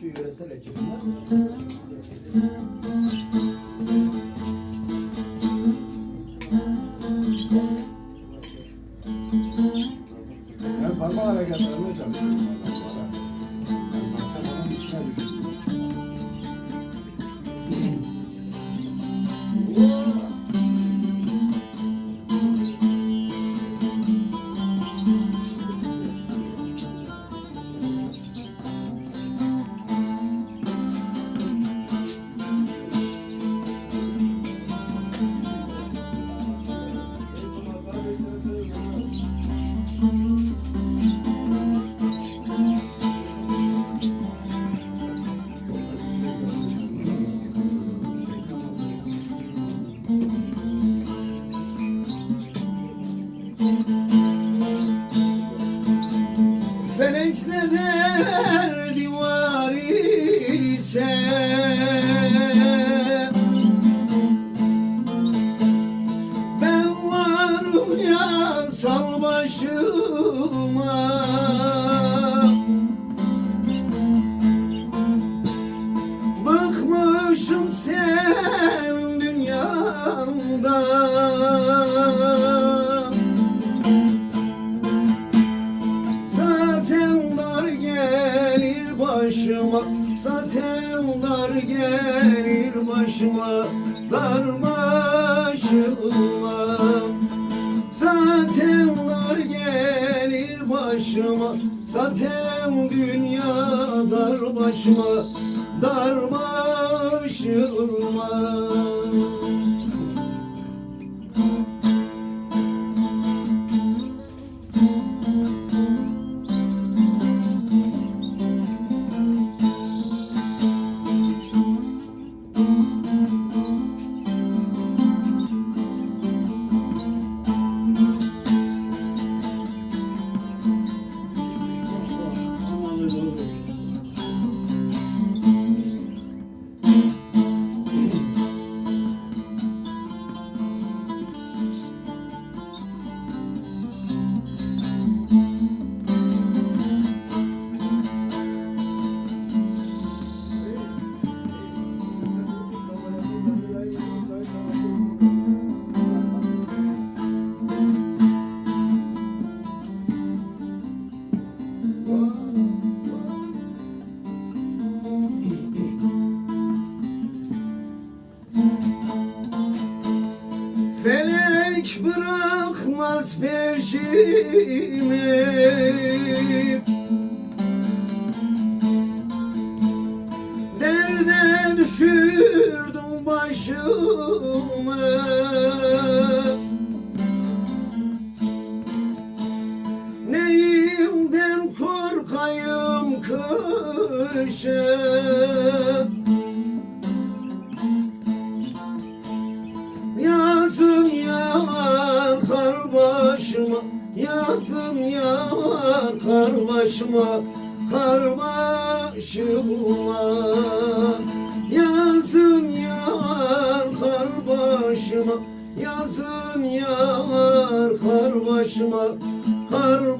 Şu yöresel ekibinden. Ben Felek ne der divar ise Ben varım ya sal başıma. Bıkmışım sen dünyamda Zaten dar gelir başıma Dar başıma. Zaten dar gelir başıma Zaten dünya dar başıma Dar başıma Felek bırakmaz peşimi Derde düşürdüm başımı? Neyimden korkayım kışın Yazın yağar kar başıma Kar Yazın yağar kar başıma Yazın yağar kar başıma Kar